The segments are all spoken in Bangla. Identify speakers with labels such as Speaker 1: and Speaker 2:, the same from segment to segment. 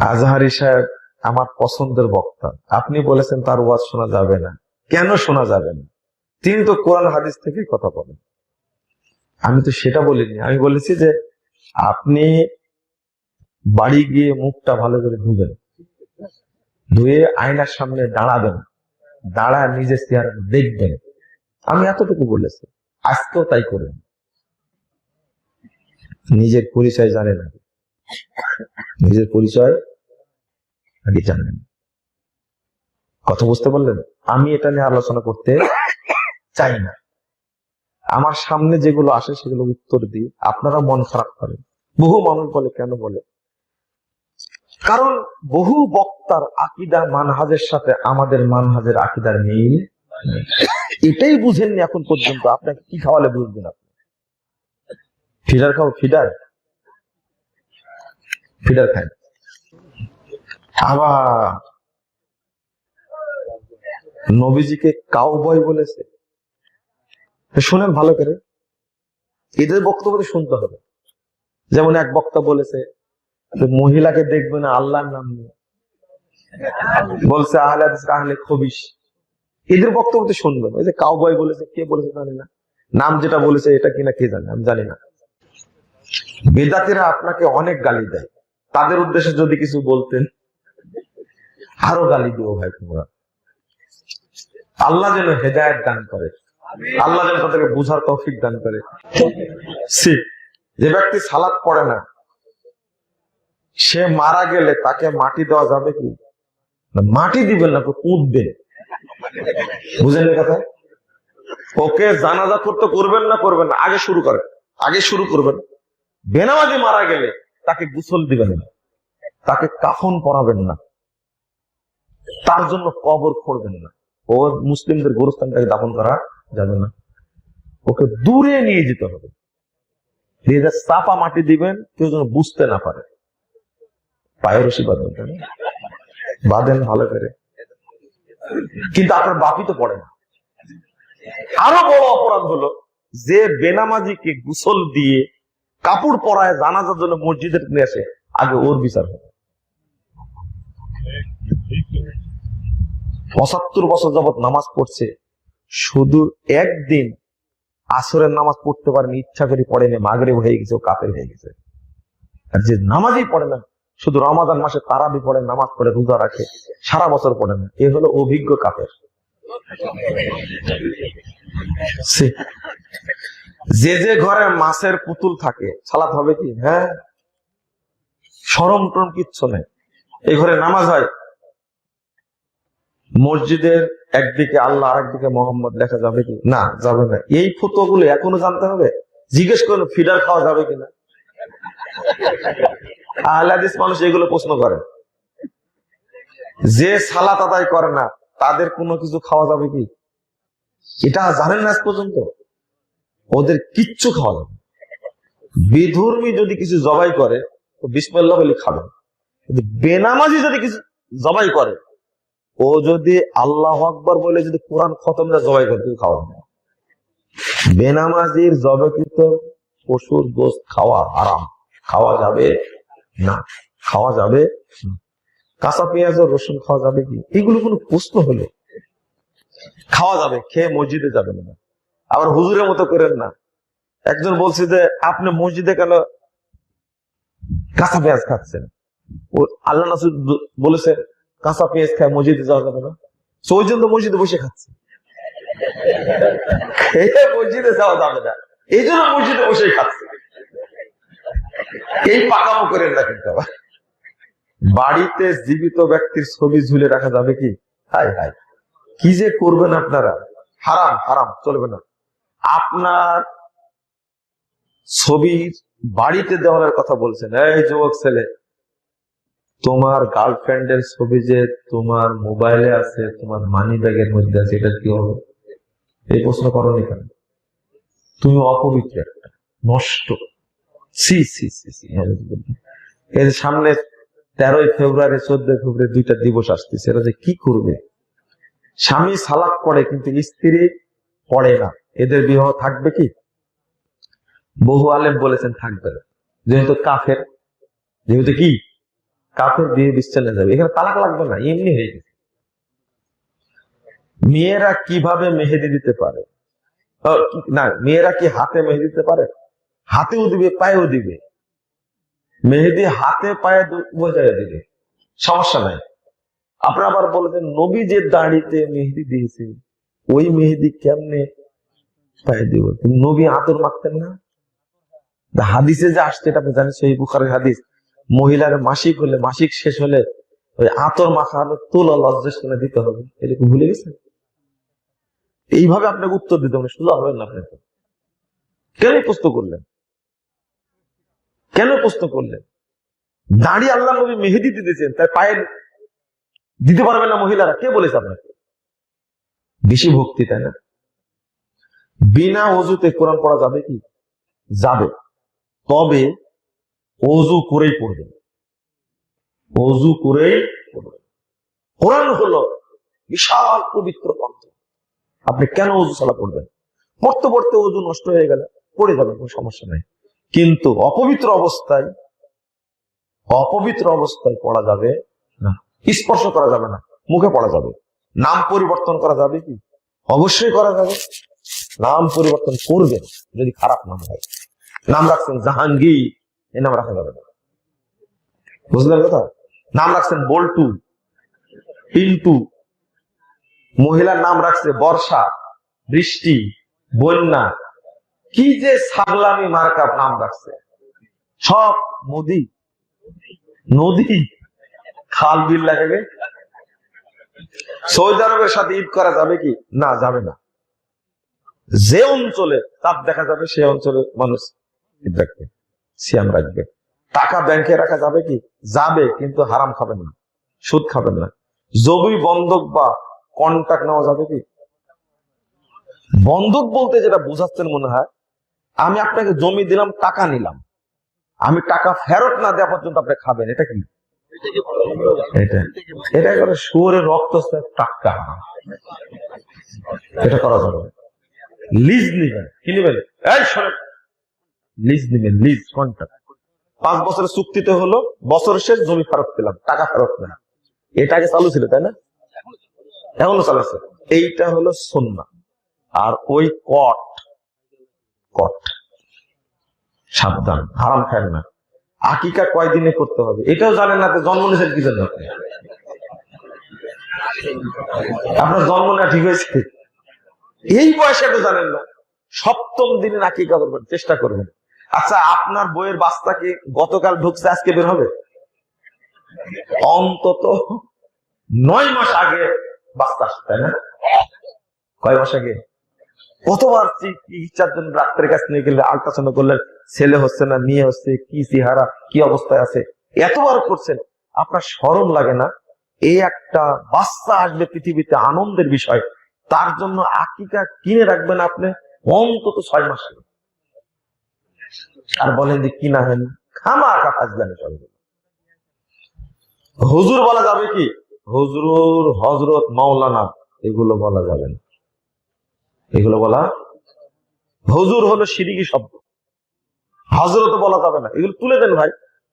Speaker 1: আজহারি সাহেব আমার পছন্দের বক্তা। আপনি বলেছেন তার ওয়াজ শোনা যাবে না। কেন শোনা যাবে না? তিনি তো কোরআন হাদিস থেকে কথা বলেন। আমি তো সেটা বলিনি। আমি বলেছি যে আপনি বাড়ি গিয়ে মুখটা ভালো করে ধুবেন। ধুয়ে আয়নার সামনে দাঁড়াবেন। দাঁড়া নিজের চেহারা দেখবেন। আমি এতটুকু বলেছি। আজকেও তাই করবেন নিজের পরিচয় জানেন। না নিজের পরিচয় আগে জানেন কথা বুঝতে পারলেন? আমি এটা নিয়ে আলোচনা করতে চাই না। আমার সামনে যেগুলো আসে সেগুলো উত্তর দিই। আপনারা মন খারাপ করেন। বহু মানুষ বলে, কেন বলে? কারণ বহু বক্তার আকিদা মানহাজের সাথে আমাদের মানহাজের আকিদার মিল এটাই বুঝেননি এখন পর্যন্ত। আপনাকে কি খাওয়ালে বুঝবেন আপনি? ফিডার খাও, ফিডার। ফিডার খায় আবার নবীজিকে কাউ বয় বলেছে শুনেন ভালো করে। এদের বক্তব্য শুনতে হবে। যেমন এক বক্তা বলেছে মহিলাকে দেখবে না আল্লাহর নাম নিয়ে। বলছে, আহলে খবিস এদের বক্তব্য তো শুনবেন ওই যে কাউ বয় বলেছে, কে বলেছে জানি না। নাম যেটা বলেছে, এটা কিনা কে জানে, আমি জানি না। বেদাতিরা আপনাকে অনেক গালি দেয়। তাদের উদ্দেশ্যে যদি কিছু বলতেন। আরও গালি দিব ভাই তোমরা। আল্লাহ যেন হেদায়ত দান করে। আল্লাহ যেন তাদেরকে বুঝার তৌফিক দান করে। যে ব্যক্তি সালাদ পড়ে না, সে মারা গেলে তাকে মাটি দেওয়া যাবে কি? মাটি দিবেন না কুঁদবেন বুঝেন কথা? ওকে জানাজা করতে করবেন না করবেন না, আগে শুরু করেন। আগে শুরু করবেন। বেনামাজি মারা গেলে তাকে গোসল দিবেন না। তাকে কাফন পরাবেন না। তার জন্য কবর করবেন না। ও মুসলিমদের গোরস্থানটাকে দাফন করা যাবে না। ওকে দূরে নিয়ে যেতে হবে। দিয়ে যে চাপা মাটি দিবেন, কেউ যেন বুঝতে না পারে। পায়ের রশি বাঁধবেন তাই বাঁধেন ভালো করে। কিন্তু আপনার বাপি তো পড়ে না। আরও বড় অপরাধ হলো, যে বেনামাজিকে গোসল দিয়ে কাপড় পরায় জানাজার জন্য মসজিদে নিয়ে আসে, আগে ওর বিচার হবে। পঁচাত্তর বছর যাবত নামাজ পড়ছে। শুধু একদিন আসরের নামাজ পড়তে পারেনি, ইচ্ছা করে পড়েনি মাগরে হয়ে গেছে, ও কাপের হয়ে গেছে। আর যে নামাজই পড়ে না, শুধু রমাদান মাসে তারাবি পড়ে, নামাজ পড়ে, রোজা রাখে, সারা বছর পড়ে না। এ হলো অভিজ্ঞ কাপের যে যে ঘরে মাছের পুতুল থাকে, সালাত হবে কি? হ্যাঁ? সরম টরম কিচ্ছু নেই। এই ঘরে নামাজ হয় মসজিদের একদিকে আল্লাহ আর একদিকে মোহাম্মদ লেখা যাবে কি? না, যাবে না। এই ফুতোগুলো এখনও জানতে হবে? জিজ্ঞেস করুন, ফিডার খাওয়া যাবে কিনা? আহলাদিস মানুষ এগুলো প্রশ্ন করে। যে সালাত আদায় করে না, তাদের কোনো কিছু খাওয়া যাবে কি? এটা জানেন আজ পর্যন্ত? ওদের কিচ্ছু খাওয়া যাবে বিধর্মী যদি কিছু জবাই করে, তো বিসমিল্লাহ বলে খাবেন কিন্তু বেনামাজি যদি কিছু জবাই করে ও যদি আল্লাহ আকবর বলে যদি কোরআন খতমটা জবাই করে তুমি খাওয়া না। বেনামাজির জবকৃত পশুর গোস্ত খাওয়া আরাম খাওয়া যাবে না। খাওয়া যাবে কাঁচা পেঁয়াজ ও রসুন খাওয়া যাবে কি? এগুলো কোনো প্রশ্ন হলো? খাওয়া যাবে, খেয়ে মসজিদে যাবেন না। আবার হুজুরের মতো করেন না। একজন বলছে যে, আপনি মসজিদে কেন কাঁচা পেঁয়াজ খাচ্ছেন? ও আল্লাহ নাসুদ বলেছে কাঁচা পেঁয়াজ খায়, মসজিদে যাওয়া যাবে না। তো ওই জন্য মসজিদে বসে খাচ্ছে। মসজিদে যাওয়া যাবে না। এই জন্য মসজিদে বসে খাচ্ছে। এই পাকামো করেন না কিন্তু বাড়িতে জীবিত ব্যক্তির ছবি ঝুলে রাখা যাবে কি? হাই হাই। কি যে করবেন আপনারা? হারাম হারাম, চলবে না। আপনার ছবির বাড়িতে দেওয়ার কথা বলছেন। এই যুবক ছেলে তোমার গার্লফ্রেন্ডের ছবি যে তোমার মোবাইলে আছে, তোমার মানি ব্যাগের মধ্যে আছে, এটা কি হবে? এই প্রশ্ন করনি কেন? তুমি অপবিত্র একটা, নষ্ট। সি সি সি সি এর সামনে তেরোই ফেব্রুয়ারি, চোদ্দই ফেব্রুয়ারি দুইটা দিবস আসতেছে, এরা যে কি করবে? স্বামী সালাক পড়ে কিন্তু স্ত্রী পড়ে না। এদের বিবাহ থাকবে কি? বহু আলেম বলেছেন থাকবে না। যেহেতু কাফের, যেহেতু কি? কাফের বিয়ে বিচ্ছেনে যাবে। এখানে তালাক লাগবে না, এমনি হয়ে গেছে। মেয়েরা কীভাবে মেহেদি দিতে পারে? না, মেয়েরা কি হাতে মেহেদি দিতে পারে? হাতেও দিবে, পায়েও দিবে। মেহেদি হাতে, পায়ে জায়গায় দিবে। সমস্যা নাই। আপনারা আবার বলেছেন, নবী যে দাড়িতে মেহেদি দিয়েছে, ওই মেহেদি কেমনে পায়ে দিব? নবী আতর মাখতেন না? হাদিসে যে আসছে, এটা আপনি জানেন সেই বুখারের হাদিস। মহিলার মাসিক হলে, মাসিক শেষ হলে ওই আতর মাখা হলে তুলা শুনে দিতে হবে। এটা কি ভুলে গেছেন এইভাবে আপনাকে উত্তর দিতে হবে। সোজা হবেন না আপনি তো। কেন প্রশ্ন করলেন? কেন প্রশ্ন করলেন? দাঁড়িয়ে আল্লাহ নবী মেহেদি দিতেছেন তাই পায়ে দিতে পারবেন না মহিলারা। কে বলেছে আপনাকে? বেশি ভক্তি, তাই না? বিনা অজুতে কোরআন পড়া যাবে কি? যাবে। তবে অজু করেই পড়বেন অজু করেই পড়বেন কোরআন হলো বিশাল পবিত্র গ্রন্থ। আপনি কেন অজু ছাড়া পড়বেন? পড়তে পড়তে অজু নষ্ট হয়ে গেলে পড়ে যাবেন, কোনো সমস্যা নেই। কিন্তু অপবিত্র অবস্থায় অপবিত্র অবস্থায় পড়া যাবে না। স্পর্শ করা যাবে না, মুখে পড়া যাবে। নাম পরিবর্তন করা যাবে কি? অবশ্যই করা যাবে। নাম পরিবর্তন করবেন যদি খারাপ নাম হয়। নাম রাখছেন জাহাঙ্গীর। এ নাম রাখা যাবে না বুঝলেন কথা? নাম রাখছেন বল্টু, পিন্টু। মহিলার নাম রাখছে বর্ষা, বৃষ্টি, বন্যা। কি যে ছাগলামি মার্কা নাম রাখছে। সব নদী নদী খাল বিল লাগাবে। সৌদি আরবের সাথে ঈদ করা যাবে কি? না, যাবে না। যে অঞ্চলে তাপ দেখা যাবে, সে অঞ্চলের মানুষ ঈদ রাখবে। সিয়াম রাখবে। টাকা ব্যাংকে রাখা যাবে কি? যাবে, কিন্তু হারাম খাবেন না, সুদ খাবেন না। জবি বন্ধক বা কন্ট্যাক্ট নেওয়া যাবে কি? বন্ধক বলতে যেটা বুঝাচ্ছেন মনে হয়, আমি আপনাকে জমি দিলাম, টাকা নিলাম। আমি টাকা ফেরত না দেওয়া পর্যন্ত আপনি খাবেন, এটা কি? এটা। এটা শুয়োরের রক্ত টাকা এটা করা যাবে। লিজ নিবেন। কি নিবেন? এই শোনেন। লিজ নিবেন, লিজ কন্ট্রাক্ট পাঁচ বছরের চুক্তিতে হলো, বছর শেষ জমি ফেরত পেলাম, টাকা ফেরত না এটা আগে চালু ছিল, তাই না? এখনও চালু আছে। এইটা হলো সন্না আর ওই কট কট, সাবধান, হারাম খায় না। আকিকা কয়দিনে করতে হবে? এটাও জানেন না জন্ম নিয়েছেন কি জন্য? আপনার জন্ম না ঠিক হয়েছে? এই বয়সে তো জানেন না। সপ্তম দিনে আকিকা করবেন, চেষ্টা করবেন। আচ্ছা আপনার বইয়ের বাস্তা কি গতকাল ঢুকছে, আজকে বের হবে? অন্তত নয় মাস আগে বাস্তা তাই না? কয় মাস আগে? কতবার চিকিৎসার জন্য ডাক্তারের কাছে নিয়ে গেলে আল্ট্রাসাউন্ড করলেন, ছেলে হচ্ছে না, মেয়ে হচ্ছে, কি চেহারা, কি অবস্থায় আছে? এতবার করছেন, আপনার সরম লাগে না? এই একটা বাচ্চা আসবে পৃথিবীতে আনন্দের বিষয়, তার জন্য আকিকা কিনে রাখবেন আপনি অন্তত ছয় মাস আগে। আর বলেন যে কিনা হেন খামা আঁকা ফাজলামি চলবে হুজুর বলা যাবে কি? হুজুর হজরত মাওলানা, এগুলো বলা যাবে না। এগুলো বলা হুজুর হলো সিরিকি শব্দ। হজরত বলা যাবে না। এগুলো তুলে দেন ভাই।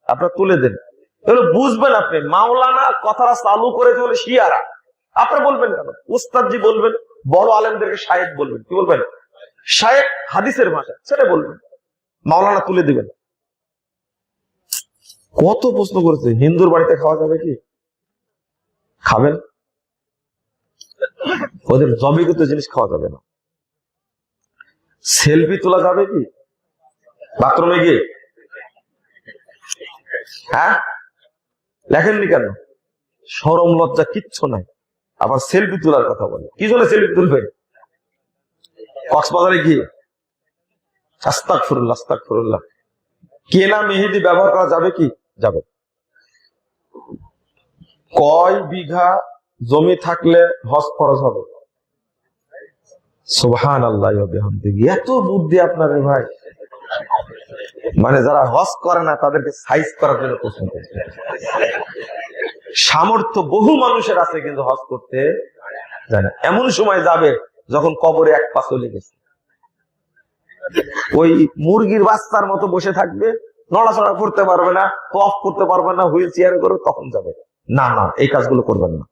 Speaker 1: আপনার তুলে দেন। এগুলো বুঝবেন আপনি। মাওলানা কথাটা চালু করেছে হলো শিয়ারা। আপনি বলবেন কেন? উস্তাদজি বলবেন, বড় আলেমদেরকে শায়েক বলবেন। কি বলবেন? শায়েক হাদিসের ভাষা, সেটা বলবেন। মাওলানা তুলে দিবেন। কত প্রশ্ন করেছে, হিন্দুর বাড়িতে খাওয়া যাবে কি? খাবেন? ওদের জবিগত জিনিস খাওয়া যাবে না। সেলফি তোলা যাবে কি? বাথরুমে গিয়ে? হ্যাঁ? লেখেননি কেন? সরম লজ্জা কিচ্ছু নাই। আবার সেলফি তোলার কথা বলে। কি জন্য সেলফি তুলবেন? কক্সবাজারে গিয়ে? কেনা মেহেদি ব্যবহার করা যাবে কি? যাবে। কয় বিঘা জমি থাকলে হজ খরচ হবে? সুবহান আল্লাহ এত বুদ্ধি আপনার ভাই। মানে যারা হজ করে না, তাদেরকে সাইজ করার জন্য প্রশ্ন সামর্থ্য বহু মানুষের আছে কিন্তু হজ করতে যায় না। এমন সময় যাবে যখন কবরে এক পা চলে গেছে। ওই মুরগির বাচ্চার মতো বসে থাকবে, নড়াচড়া করতে পারবে না কফ করতে পারবে না হুইল চেয়ারে করে তখন যাবে। না না, এই কাজগুলো করবেন না।